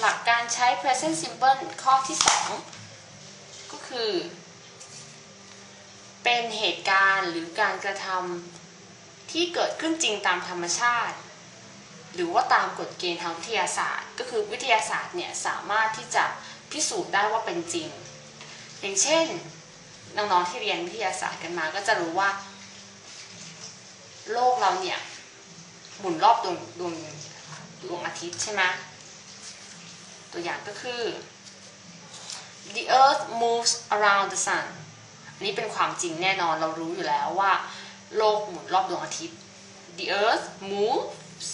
หลักการใช้ present simple ข้อที่ 2 ก็คือ เป็นเหตุการณ์หรือการกระทำที่เกิดขึ้นจริงตามธรรมชาติ หรือว่าตามกฎเกณฑ์ทางวิทยาศาสตร์ ก็คือวิทยาศาสตร์เนี่ยสามารถที่จะพิสูจน์ได้ว่าเป็นจริง อย่างเช่นน้องๆที่เรียนวิทยาศาสตร์กันมาก็จะรู้ว่า โลกเราเนี่ยหมุนรอบดวงดวงดวงอาทิตย์ใช่ไหม ตัวอย่างก็คือ the earth moves around the sun อันนี้เป็นความจริงแน่นอนเรารู้อยู่แล้วว่า โลกหมุนรอบดวงอาทิตย์ the earth moves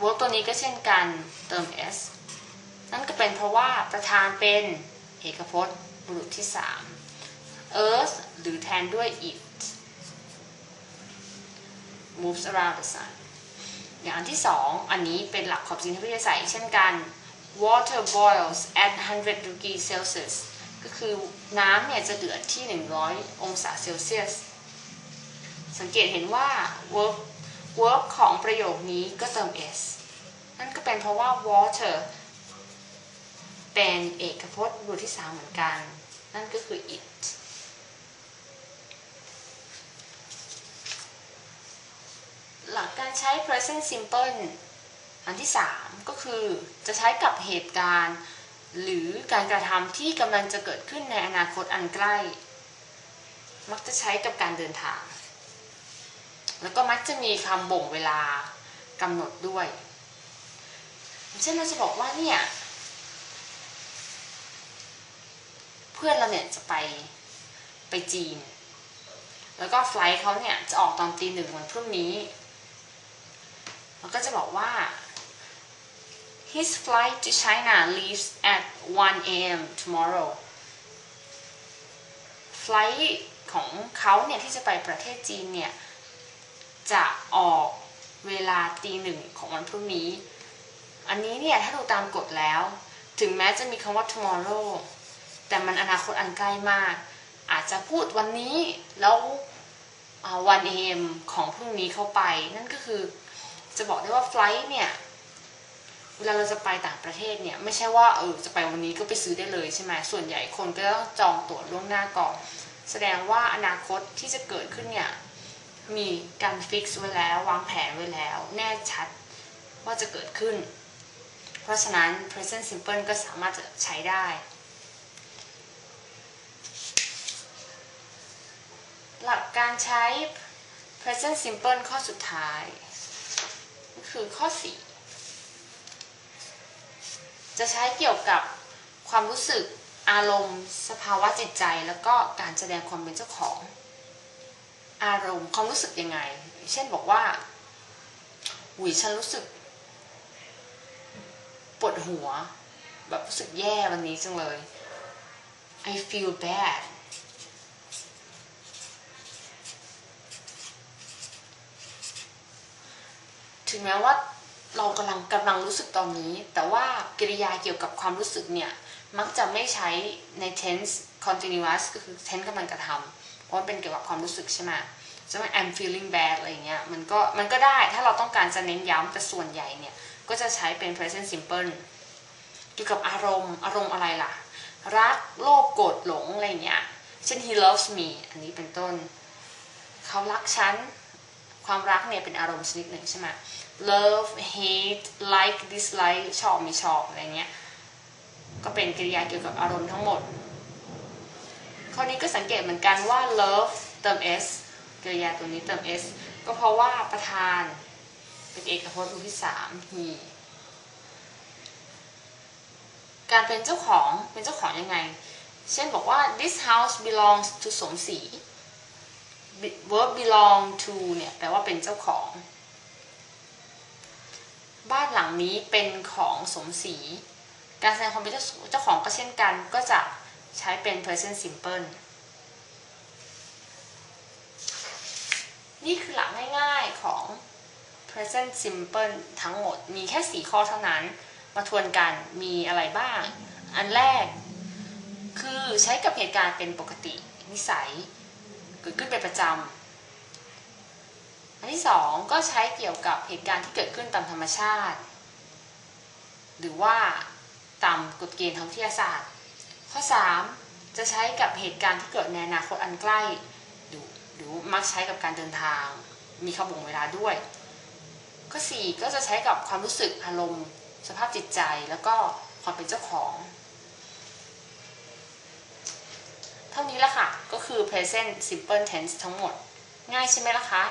verb ตัวนี้ก็เช่นกันเติม s นั่นก็เป็นเพราะว่าประธานเป็นเอกพจน์บุรุษที่ 3 earth หรือแทนด้วย it moves around the sun อย่างอันที่สองอันนี้เป็นหลักขอบจริงที่วิทยาศาสตร์เช่นกัน water boils at 100 degrees Celsius ก็คือน้ำเนี่ยจะเดือดที่ 100 องศาเซลเซียส สังเกตเห็นว่า verb verb ของประโยคนี้ก็เติม s นั่นก็เป็นเพราะว่า water เป็นเอกพจน์บุรุษที่สามเหมือนกัน นั่นก็คือ it หลักการใช้ present simple อันที่ 3 ก็คือจะใช้กับเหตุการณ์ หรือการกระทำที่กำลังจะเกิดขึ้นในอนาคตอันใกล้ มักจะใช้กับการเดินทาง แล้วก็มักจะมีคำบ่งเวลากำหนดด้วย เช่นเราจะบอกว่าเนี่ยเพื่อนเราเนี่ยจะไปไปจีน แล้วก็ไฟลท์เขาเนี่ยจะออกตอนตีหนึ่งวันพรุ่งนี้ มันก็จะบอกว่า his flight to China leaves at 1 a.m. tomorrow ไฟลท์ของเขาเนี่ยที่จะไปประเทศจีนเนี่ยจะออกเวลาตีหนึ่งของวันพรุ่งนี้ อันนี้เนี่ยถ้าดูตามกฎแล้ว ถึงแม้จะมีคำว่า tomorrow แต่มันอนาคตอันใกล้มาก อาจจะพูดวันนี้แล้ววันเอมของพรุ่งนี้เข้าไป นั่นก็คือ จะบอกได้ว่าไฟล์เนี่ยเวลาเราจะไปต่างประเทศเนี่ยไม่ใช่ว่าเออจะไปวันนี้ก็ไปซื้อได้เลยใช่ไหมส่วนใหญ่คนก็ต้องจองตั๋วล่วงหน้าก่อนแสดงว่าอนาคตที่จะเกิดขึ้นเนี่ยมีการฟิกซ์ไว้แล้ว วางแผนไว้แล้ว แน่ชัดว่าจะเกิดขึ้น เพราะฉะนั้น present simple ก็สามารถจะใช้ได้ หลักการใช้ present simple ข้อสุดท้าย คือข้อ 4 จะใช้เกี่ยวกับความรู้สึกอารมณ์ สภาวะจิตใจ แล้วก็การแสดงความเป็นเจ้าของ อารมณ์ความรู้สึกยังไง เช่นบอกว่าหุยฉันรู้สึกปวดหัว แบบรู้สึกแย่วันนี้จังเลย I feel bad ถึงแม้ว่าเรากำลังกำลังรู้สึกตอนนี้ แต่ว่ากิริยาเกี่ยวกับความรู้สึกเนี่ยมักจะไม่ใช้ใน tense continuous ก็คือ tense กำลังกระทำเพราะมันเป็นเกี่ยวกับความรู้สึกใช่ไหมจะไม่ I'm feeling bad อะไรเงี้ยมันก็มันก็ได้ถ้าเราต้องการจะเน้นย้ำแต่ส่วนใหญ่เนี่ย ก็จะใช้เป็น present simple เกี่ยวกับอารมณ์ อารมณ์อะไรล่ะ รักโลภโกรธหลงอะไรเงี้ยเช่น he loves me อันนี้เป็นต้น เขารักฉัน ความรักเนี่ยเป็นอารมณ์ชนิดหนึ่งใช่ไหม love hate like dislike ชอบไม่ชอบอะไรเงี้ย ก็เป็นกริยาเกี่ยวกับอารมณ์ทั้งหมด ข้อนี้ก็สังเกตเหมือนกันว่า love เติม s กริยาตัวนี้เติม s ก็เพราะว่าประธานเป็นเอกพจน์รูปที่สาม he การเป็นเจ้าของเป็นเจ้าของยังไง เช่นบอกว่า this house belongs to สมศรี verb belong to เนี่ยแปลว่าเป็นเจ้าของ บ้านหลังนี้เป็นของสมศรี การแสดงความเป็นเจ้าของก็เช่นกัน ก็จะใช้เป็น present simple นี่คือหลักง่ายๆของ present simple ทั้งหมด มีแค่ 4 ข้อเท่านั้น มาทวนกัน มีอะไรบ้าง อันแรก คือใช้กับเหตุการณ์เป็นปกติ นิสัย เกิดขึ้นเป็นประจำ อันที่สองก็ใช้เกี่ยวกับเหตุการณ์ที่เกิดขึ้นตามธรรมชาติ หรือว่าตามกฎเกณฑ์ทางวิทยาศาสตร์ ข้อ 3 จะใช้กับเหตุการณ์ที่เกิดในอนาคตอันใกล้หรือหรือมักใช้กับการเดินทาง มีคำบ่งเวลาด้วย ข้อ 4 ก็จะใช้กับความรู้สึกอารมณ์ สภาพจิตใจแล้วก็ความเป็นเจ้าของ เท่านี้แหละค่ะ ก็คือ present simple tense ทั้งหมด ง่ายใช่ไหมล่ะคะ